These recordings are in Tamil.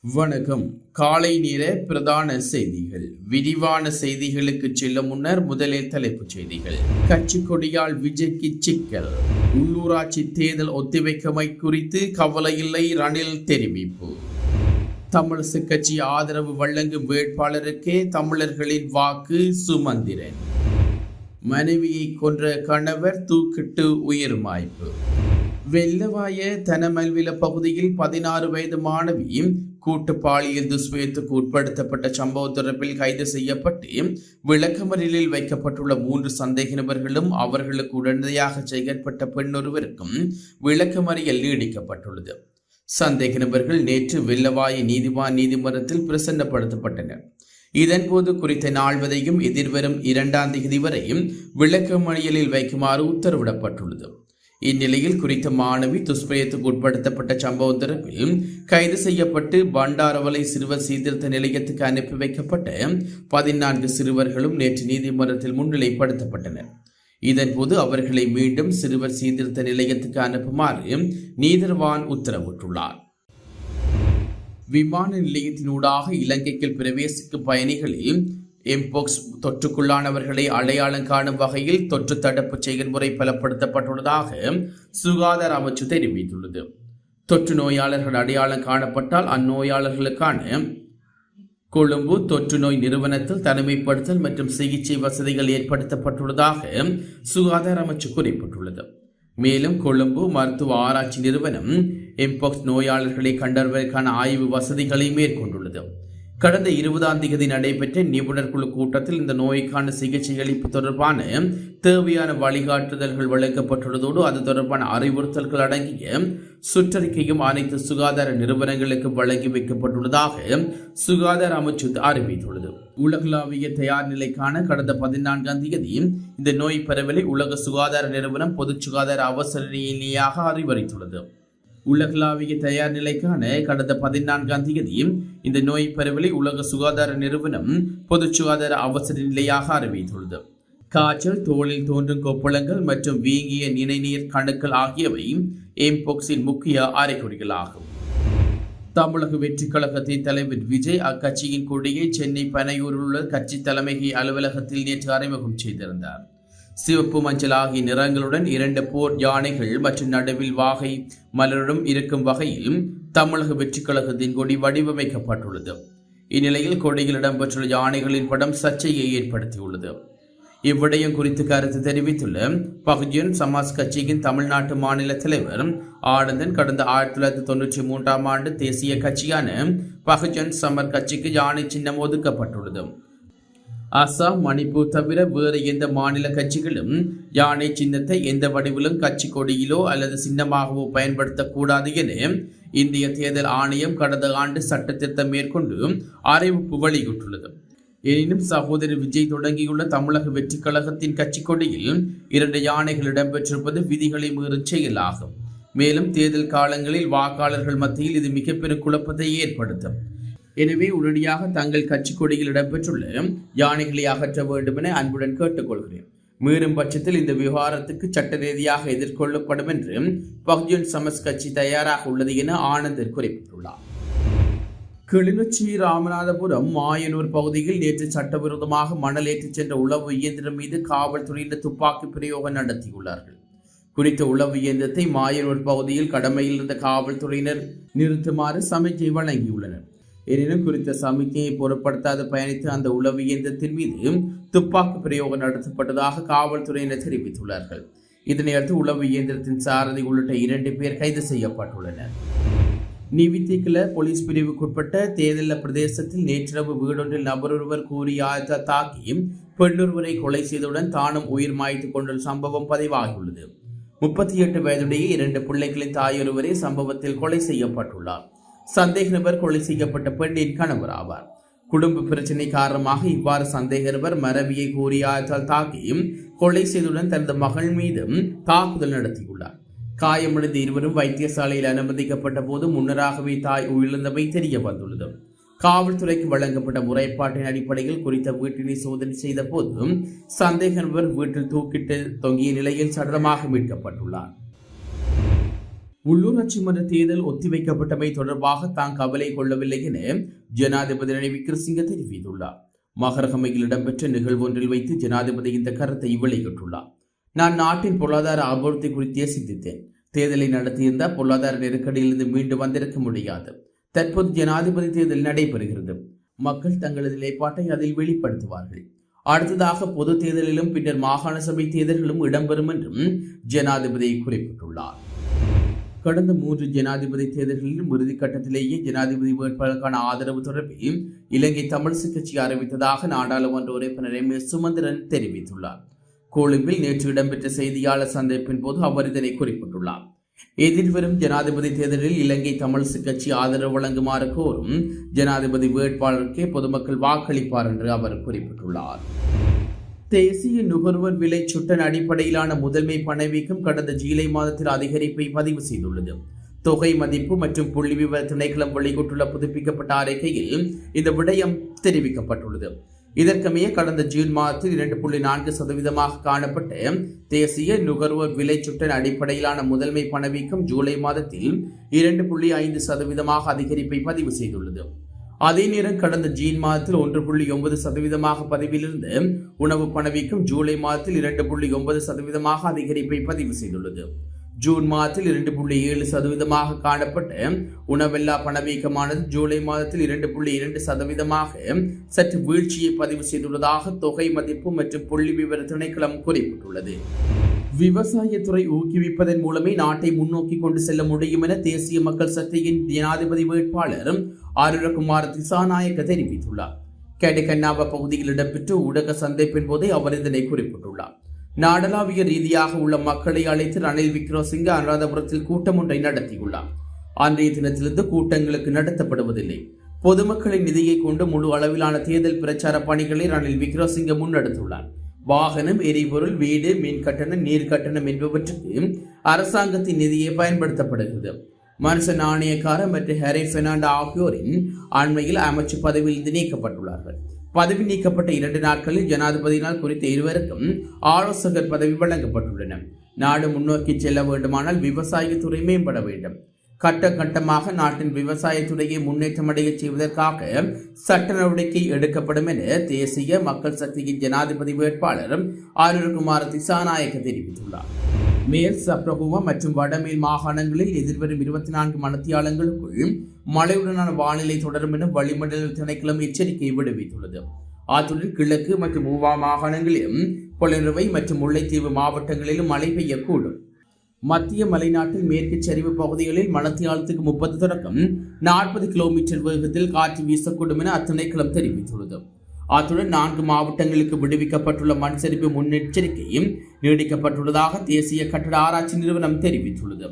வணக்கம். காலை நேர பிரதான செய்திகள். விரிவான செய்திகளுக்கு செல்ல முன்னர் முதலில் தலைப்புச் செய்திகள். கட்சி கொடியால் விஜய்க்கு சிக்கல். உள்ளூராட்சி தேர்தல் ஒத்திவைக்கமை குறித்து கவலை இல்லை ரணில் தெரிவிப்பு. தமிழிசை கட்சி ஆதரவு வழங்கும் வேட்பாளருக்கே தமிழர்களின் வாக்கு சுமந்திரன். மனைவியை கொன்ற கணவர் தூக்கிட்டு உயிர் மாய்ப்பு. வெள்ளவாய தனமல்வில பகுதியில் பதினாறு வயது மாணவியும் கூட்டு பாலியல் துஷ்பிரயத்துக்கு உட்படுத்தப்பட்ட சம்பவம் தொடர்பில் கைது செய்யப்பட்டு விளக்கமறியலில் வைக்கப்பட்டுள்ள மூன்று சந்தேக நபர்களும் அவர்களுக்கு உடனடியாக செயற்பட்ட பெண்ணொருவருக்கும் விளக்கமறியல் நீடிக்கப்பட்டுள்ளது. சந்தேக நபர்கள் நேற்று வெள்ளவாய நீதிவான் நீதிமன்றத்தில் பிரசன்னப்படுத்தப்பட்டனர். இதன்போது குறித்த நாள்வதையும் எதிர்வரும் இரண்டாம் தேதி வரையும் விளக்கமறியலில் வைக்குமாறு உத்தரவிடப்பட்டுள்ளது. இந்நிலையில் குறித்த மாணவி துஷ்பிரயத்துக்கு உட்படுத்தப்பட்ட சம்பவம் தொடர்பில் கைது செய்யப்பட்டு பண்டாரவலை சிறுவர் சீர்திருத்த நிலையத்துக்கு அனுப்பி வைக்கப்பட்ட பதினான்கு சிறுவர்களும் நேற்று நீதிமன்றத்தில் முன்னிலைப்படுத்தப்பட்டனர். இதன்போது அவர்களை மீண்டும் சிறுவர் சீர்திருத்த நிலையத்துக்கு அனுப்புமாறு நீதர்வான் உத்தரவிட்டுள்ளார். விமான நிலையத்தினூடாக இலங்கைக்கு பிரவேசிக்கும் பயணிகளில் எம்போக்ஸ் தொற்றுக்குள்ளானவர்களை அடையாளம் காணும் வகையில் தொற்று தடுப்பு செயல்முறை பலப்படுத்தப்பட்டுள்ளதாக சுகாதார அமைச்சு தெரிவித்துள்ளது. தொற்று நோயாளர்கள் அடையாளம் காணப்பட்டால் அந்நோயாளர்களுக்கான கொழும்பு தொற்று நோய் நிறுவனத்தில் தனிமைப்படுத்தல் மற்றும் சிகிச்சை வசதிகள் ஏற்படுத்தப்பட்டுள்ளதாக சுகாதார அமைச்சு குறிப்பிட்டுள்ளது. மேலும் கொழும்பு மருத்துவ ஆராய்ச்சி நிறுவனம் எம்போக்ஸ் நோயாளர்களை கண்டறிவதற்கான ஆய்வு வசதிகளை மேற்கொண்டுள்ளது. கடந்த இருபதாம் தேதி நடைபெற்ற நிபுணர் குழு கூட்டத்தில் இந்த நோய்க்கான சிகிச்சை அளிப்பு தொடர்பான தேவையான வழிகாட்டுதல்கள் வழங்கப்பட்டுள்ளதோடு அது தொடர்பான அறிவுறுத்தல்கள் அடங்கிய சுற்றறிக்கையும் அனைத்து சுகாதார நிறுவனங்களுக்கு வழங்கி வைக்கப்பட்டுள்ளதாக சுகாதார அமைச்சு அறிவித்துள்ளது. உலகளாவிய தயார் நிலைக்கான கடந்த பதினான்காம் தேதி இந்த நோய் பரவலை உலக சுகாதார நிறுவனம் பொது சுகாதார அவசர நிலையாக அறிவுறுத்துள்ளது உலகளாவிய தயார் நிலைக்கான கடந்த பதினான்காம் தேதி இந்த நோய் பரவலை உலக சுகாதார நிறுவனம் பொது சுகாதார அவசர நிலையாக அறிவித்துள்ளது. காய்ச்சல் தோளில் தோன்றும் கொப்பளங்கள் மற்றும் வீங்கிய நினைநீர் கணுக்கள் ஆகியவை எம்போக்ஸின் முக்கிய அறிகுறிகளாகும் தமிழக வெற்றிக் கழகத்தின் தலைவர் விஜய் அக்கட்சியின் கொடியை சென்னை பனையூரில் உள்ள கட்சி தலைமை அலுவலகத்தில் நேற்று அறிமுகம் செய்திருந்தார். சிவப்பு மஞ்சள் ஆகிய நிறங்களுடன் இரண்டு போர் யானைகள் மற்றும் நடுவில் வாகை மலருடன் இருக்கும் வகையில் தமிழக வெற்றி கழகத்தின் கொடி வடிவமைக்கப்பட்டுள்ளது. இந்நிலையில் கொடியில் இடம்பெற்றுள்ள யானைகளின் படம் சர்ச்சையை ஏற்படுத்தியுள்ளது. இவ்விடயம் குறித்து கருத்து தெரிவித்துள்ள பகுஜன் சமாஜ் கட்சியின் தமிழ்நாட்டு மாநில தலைவர் ஆனந்தன் கடந்த ஆயிரத்தி தொள்ளாயிரத்தி தொண்ணூற்றி மூன்றாம் ஆண்டு தேசிய கட்சியான பகுஜன் சமர் கட்சிக்கு யானை சின்னம் ஒதுக்கப்பட்டுள்ளது. அசாம் மணிப்பூர் தவிர வேறு எந்த மாநில கட்சிகளும் யானை சின்னத்தை எந்த வடிவிலும் கட்சி கொடியிலோ அல்லது சின்னமாகவோ பயன்படுத்தக்கூடாது என இந்திய தேர்தல் ஆணையம் கடந்த ஆண்டு சட்ட திருத்தம் மேற்கொண்டு அறிவிப்பு வெளியிட்டுள்ளது. எனினும் சகோதரி விஜய் தொடங்கியுள்ள தமிழக வெற்றி கழகத்தின் கட்சி கொடியில் இரண்டு யானைகள் இடம்பெற்றிருப்பது விதிகளை மீறும் செயலாகும். மேலும் தேர்தல் காலங்களில் வாக்காளர்கள் மத்தியில் இது மிகப்பெரும் குழப்பத்தை ஏற்படுத்தும். எனவே உடனடியாக தங்கள் கட்சி கொடியில் இடம்பெற்றுள்ள யானைகளை அகற்ற வேண்டும் என அன்புடன் கேட்டுக்கொள்கிறேன். மீறும் பட்சத்தில் இந்த விவகாரத்துக்கு சட்ட ரீதியாக எதிர்கொள்ளப்படும் என்று பகுஜன் சமஸ் கட்சி தயாராக உள்ளது என ஆனந்தர் குறிப்பிட்டுள்ளார். கிளிநொச்சி ராமநாதபுரம் மாயனூர் பகுதியில் நேற்று சட்டவிரோதமாக மணல் ஏற்றிச் சென்ற உளவு இயந்திரம் மீது காவல்துறையினர் துப்பாக்கி பிரயோகம் நடத்தியுள்ளார்கள். குறித்த உளவு இயந்திரத்தை மாயனூர் பகுதியில் கடமையில் இருந்த காவல்துறையினர் நிறுத்துமாறு சமிக்கை வழங்கியுள்ளனர். எனினும் குறித்த சமிக்கையை பொருட்படுத்தாது பயணித்து அந்த உளவு இயந்திரத்தின் மீது துப்பாக்கி பிரயோகம் நடத்தப்பட்டதாக காவல்துறையினர் தெரிவித்துள்ளார்கள். இதனையடுத்து உளவு இயந்திரத்தின் சாரதி உள்ளிட்ட இரண்டு பேர் கைது செய்யப்பட்டுள்ளனர். நிவித்திக்கில போலீஸ் பிரிவுக்குட்பட்ட தேதல்ல பிரதேசத்தில் நேற்றிரவு வீடொன்றில் நபரொருவர் கூறிய ஆயுத தாக்கி பெண்ணொருவரை கொலை செய்தவுடன் தானும் உயிர் மாய்த்து கொண்ட சம்பவம் பதிவாகியுள்ளது. முப்பத்தி எட்டு வயதுடைய இரண்டு பிள்ளைகளின் தாயொருவரே சம்பவத்தில் கொலை செய்யப்பட்டுள்ளார். சந்தேக நபர் கொலை செய்யப்பட்ட பெண்ணின் கணவர் ஆவார். குடும்ப பிரச்சினை காரணமாக இவ்வாறு சந்தேக நபர் மரபியை கூறிய ஆயத்தால் தாக்கியும் கொலை செய்தவுடன் தனது மகள் மீதும் தாக்குதல் நடத்தியுள்ளார். காயமடைந்த இருவரும் வைத்தியசாலையில் அனுமதிக்கப்பட்ட போது முன்னராகவே தாய் உயிரிழந்தவை தெரிய வந்துள்ளது. காவல்துறைக்கு வழங்கப்பட்ட முறைப்பாட்டின் அடிப்படையில் குறித்த வீட்டினை சோதனை செய்த போது சந்தேக நபர் வீட்டில் தூக்கிட்டு தொங்கிய நிலையில் சடலமாக மீட்கப்பட்டுள்ளார். உள்ளூராட்சி மன்ற தேர்தல் ஒத்திவைக்கப்பட்டமை தொடர்பாக தாம் கவலை கொள்ளவில்லை என ஜனாதிபதி ரணில் விக்ரமசிங்க தெரிவித்துள்ளார். மகரகமையில் இடம்பெற்ற நிகழ்வொன்றில் வைத்து ஜனாதிபதி இந்த கருத்தை வெளியிட்டுள்ளார். நான் நாட்டின் பொருளாதார அபிவிருத்தி குறித்தே சிந்தித்தேன். தேர்தலை நடத்தியிருந்தால் பொருளாதார நெருக்கடியிலிருந்து மீண்டு வந்திருக்க முடியாது. தற்போது ஜனாதிபதி தேர்தல் நடைபெறுகிறது. மக்கள் தங்களது நிலைப்பாட்டை அதில் வெளிப்படுத்துவார்கள். அடுத்ததாக பொது தேர்தலிலும் பின்னர் மாகாண சபை தேர்தல்களும் இடம்பெறும் என்றும் ஜனாதிபதி குறிப்பிட்டுள்ளார். கடந்த மூன்று ஜனாதிபதி தேர்தல்களிலும் இறுதிக்கட்டத்திலேயே ஜனாதிபதி வேட்பாளருக்கான ஆதரவு தொடர்பில் இலங்கை தமிழிசை கட்சி அறிவித்ததாக நாடாளுமன்ற உறுப்பினர் எம் எஸ் சுமந்திரன் தெரிவித்துள்ளார். கொழும்பில் நேற்று இடம்பெற்ற செய்தியாளர் சந்திப்பின் போது அவர் இதனை குறிப்பிட்டுள்ளார். எதிர்வரும் ஜனாதிபதி தேர்தலில் இலங்கை தமிழிசை கட்சி ஆதரவு வழங்குமாறு கோரும் ஜனாதிபதி வேட்பாளருக்கே பொதுமக்கள் வாக்களிப்பார் என்று அவர் குறிப்பிட்டுள்ளார். தேசிய நுகர்வோர் விலை சுட்டன் அடிப்படையிலான முதன்மை பணவீக்கம் கடந்த ஜூலை மாதத்தில் அதிகரிப்பை பதிவு செய்துள்ளது. தொகை மதிப்பு மற்றும் புள்ளி விவர திணைக்களம் வெளியிட்டுள்ள புதுப்பிக்கப்பட்ட அறிக்கையில் இந்த விடயம் தெரிவிக்கப்பட்டுள்ளது. இதற்கமைய கடந்த ஜூன் மாதத்தில் இரண்டு புள்ளி நான்கு சதவீதமாக காணப்பட்ட தேசிய நுகர்வோர் விலை சுட்டன் அடிப்படையிலான முதன்மை பணவீக்கம் ஜூலை மாதத்தில் இரண்டு புள்ளி ஐந்து சதவீதமாக அதிகரிப்பை பதிவு செய்துள்ளது. அதே நேரம் கடந்த ஜீன் மாதத்தில் ஒன்று புள்ளி ஒன்பது சதவீதமாக பதிவிலிருந்து உணவு பணவீக்கம் ஜூலை மாதத்தில் இரண்டு புள்ளி ஒன்பது சதவீதமாக அதிகரிப்பை பதிவு செய்துள்ளது. ஜூன் மாதத்தில் இரண்டு புள்ளி ஏழு சதவீதமாக காணப்பட்ட உணவெல்லா பணவீக்கமானது ஜூலை மாதத்தில் இரண்டு புள்ளி இரண்டு சதவீதமாக சற்று வீழ்ச்சியை பதிவு செய்துள்ளதாக தொகை மதிப்பு மற்றும் புள்ளி விவர திணைக்களம் குறிப்பிட்டுள்ளது. விவசாயத்துறை ஊக்குவிப்பதன் மூலமே நாட்டை முன்னோக்கி கொண்டு செல்ல முடியும் என தேசிய மக்கள் சக்தியின் ஜனாதிபதி வேட்பாளர் ஆருரகுமார் திசாநாயக்க தெரிவித்துள்ளார். கேடகன்னாவ பகுதியில் இடம்பெற்ற ஊடக சந்திப்பின் போதே அவர் இதனை குறிப்பிட்டுள்ளார். நாடளாவிய ரீதியாக உள்ள மக்களை அழைத்து ரணில் விக்ரமசிங்க அனுராதபுரத்தில் கூட்டம் ஒன்றை நடத்தியுள்ளார். அன்றைய தினத்திலிருந்து கூட்டங்களுக்கு நடத்தப்படுவதில்லை. பொதுமக்களின் நிதியை கொண்டு முழு அளவிலான தேர்தல் பிரச்சார பணிகளை ரணில் விக்ரமசிங்க முன்னெடுத்துள்ளார். வாகனம் எரிபொருள் வீடு மின் கட்டணம் நீர் கட்டணம் என்பவற்றுக்கு அரசாங்கத்தின் நிதியை பயன்படுத்தப்படுகிறது. மனுஷ நாணயக்கார மற்றும் ஹெரி பெர்னாண்டோ ஆகியோரின் அண்மையில் அமைச்சு பதவியிலிருந்து நீக்கப்பட்டுள்ளார்கள். பதவி நீக்கப்பட்ட இரண்டு நாட்களில் ஜனாதிபதியினால் குறித்த இருவருக்கும் ஆலோசகர் பதவி வழங்கப்பட்டுள்ளன. நாடு முன்னோக்கி செல்ல வேண்டுமானால் விவசாயத்துறை மேம்பட வேண்டும். கட்ட கட்டமாக நாட்டின் விவசாயத்துறையை முன்னேற்றமடைய செய்வதற்காக சட்ட நடவடிக்கை எடுக்கப்படும் என தேசிய மக்கள் சக்தியின் ஜனாதிபதி வேட்பாளர் ஆருணகுமார் திசாநாயக்க தெரிவித்துள்ளார். மேல் சப்ரகுவ மற்றும் வடமேல் மாகாணங்களில் எதிர்வரும் இருபத்தி நான்கு மணத்தியாளங்களுக்குள் மழையுடனான வானிலை தொடரும் என வளிமண்டல திணைக்களம் எச்சரிக்கை விடுவித்துள்ளது. அத்துடன் கிழக்கு மற்றும் மூவா மாகாணங்களிலும் கொலநிறுவை மற்றும் முல்லைத்தீவு மாவட்டங்களிலும் மழை பெய்யக்கூடும். மத்திய மலைநாட்டில் மேற்கு சரிவு பகுதிகளில் மலத்தியாலத்துக்கு முப்பது தொடக்கம் நாற்பது கிலோமீட்டர் வேகத்தில் காற்று வீசக்கூடும் என அத்திணைக்களம் தெரிவித்துள்ளது. அத்துடன் நான்கு மாவட்டங்களுக்கு விடுவிக்கப்பட்டுள்ள மண் சரிவு முன்னெச்சரிக்கையும் நீடிக்கப்பட்டுள்ளதாக தேசிய கட்டட ஆராய்ச்சி நிறுவனம் தெரிவித்துள்ளது.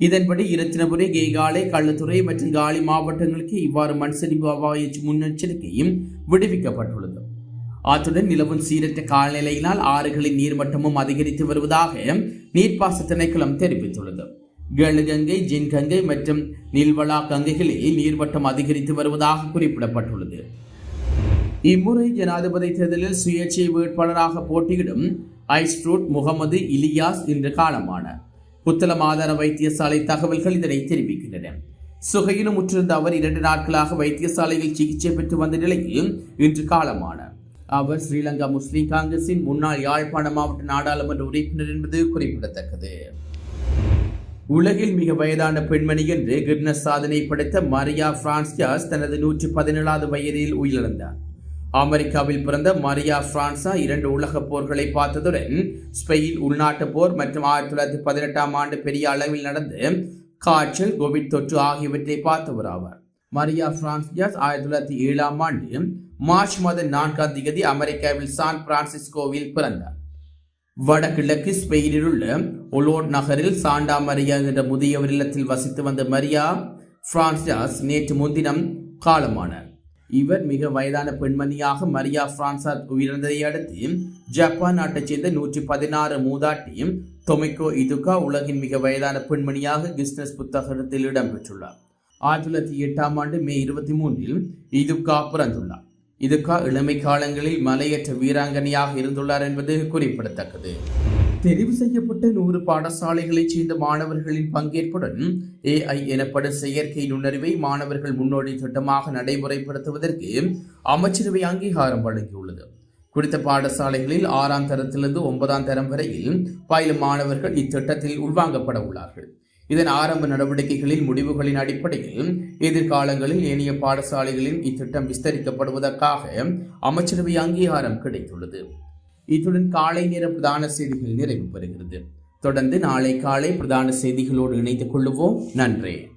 இதன்படி இரத்தினபுரி கேகாலை கள்ளத்துறை மற்றும் காலி மாவட்டங்களுக்கு இவ்வாறு மண் சரிவு அபாய முன்னெச்சரிக்கையும் விடுவிக்கப்பட்டுள்ளது. அத்துடன் நிலவும் சீரற்ற காலநிலையினால் ஆறுகளின் நீர்மட்டமும் அதிகரித்து வருவதாக நீர்ப்பாச திணைக்களம் தெரிவித்துள்ளது. கேளுகங்கை ஜின்கங்கை மற்றும் நீல்வளா கங்கைகளில் நீர்வட்டம் அதிகரித்து வருவதாக குறிப்பிடப்பட்டுள்ளது. இம்முறை ஜனாதிபதி தேர்தலில் சுயேட்சை வேட்பாளராக போட்டியிடும் ஐஸ்ட்ரூட் முகமது இலியாஸ் இன்று காலமான புத்தளம் ஆதார வைத்தியசாலை தகவல்கள் இதனை தெரிவிக்கின்றன. சுகையிலும் முற்றிருந்த அவர் இரண்டு நாட்களாக வைத்தியசாலையில் சிகிச்சை பெற்று வந்த நிலையில் இன்று காலமான அவர் ஸ்ரீலங்கா முஸ்லிம் காங்கிரசின் முன்னாள் யாழ்ப்பாண மாவட்ட நாடாளுமன்ற உறுப்பினர் என்பது குறிப்பிடத்தக்கது. உலகில் மிக வயதான பெண்மணி என்று கிட்னஸ் சாதனை படைத்த மரியா பிரான்ஸ்கியாஸ் தனது நூற்றி பதினேழாவது வயதில் உயிரிழந்தார். அமெரிக்காவில் பிறந்த மரியா பிரான்சா இரண்டு உலக போர்களை பார்த்ததுடன் ஸ்பெயின் உள்நாட்டு போர் மற்றும் ஆயிரத்தி தொள்ளாயிரத்தி பதினெட்டாம் ஆண்டு பெரிய அளவில் நடந்த காய்ச்சல் கோவிட் தொற்று ஆகியவற்றை பார்த்தவர் ஆவார். மரியா பிரான்சியாஸ் ஆயிரத்தி தொள்ளாயிரத்தி ஏழாம் ஆண்டு மார்ச் மாதம் நான்காம் தேதி அமெரிக்காவில் சான் பிரான்சிஸ்கோவில் பிறந்தார். வடகிழக்கு ஸ்பெயினில் உள்ள ஒலோட் நகரில் சாண்டா மரியா என்ற முதியவர் இல்லத்தில் வசித்து வந்த மரியா பிரான்சாஸ் நேற்று முன்தினம் காலமானார். இவர் மிக வயதான பெண்மணியாக மரியா பிரான்சாத் உயிரிழந்ததை அடுத்து ஜப்பான் நாட்டைச் சேர்ந்த நூற்றி பதினாறு மூதாட்டி தொமிக்கோ இதுகா உலகின் மிக வயதான பெண்மணியாக கிஸ்னஸ் புத்தகத்தில் இடம்பெற்றுள்ளார். ஆயிரத்தி தொள்ளாயிரத்தி எட்டாம் ஆண்டு மே இருபத்தி மூன்றில் இதுகா பிறந்துள்ளார். இதுகா இளமை காலங்களில் மலையற்ற வீராங்கனையாக இருந்துள்ளார் என்பது குறிப்பிடத்தக்கது. தெரிவு செய்யப்பட்ட நூறு பாடசாலைகளைச் சேர்ந்த மாணவர்களின் பங்கேற்புடன் ஏஐ எனப்படும் செயற்கை நுண்ணறிவை மாணவர்கள் முன்னோடி திட்டமாக நடைமுறைப்படுத்துவதற்கு அமைச்சரவை அங்கீகாரம் வழங்கியுள்ளது. குறித்த பாடசாலைகளில் ஆறாம் தரத்திலிருந்து ஒன்பதாம் தரம் வரையில் பயிலும் மாணவர்கள் இத்திட்டத்தில் உள்வாங்கப்பட உள்ளார்கள். இதன் ஆரம்ப நடவடிக்கைகளில் முடிவுகளின் அடிப்படையில் எதிர்காலங்களில் ஏனைய பாடசாலைகளில் இத்திட்டம் விஸ்தரிக்கப்படுவதற்காக அமைச்சரவை அங்கீகாரம் கிடைத்துள்ளது. இத்துடன் காலை நேர பிரதான செய்திகள் நிறைவு பெறுகிறது. தொடர்ந்து நாளை காலை பிரதான செய்திகளோடு இணைத்துக் கொள்ளுவோம். நன்றி.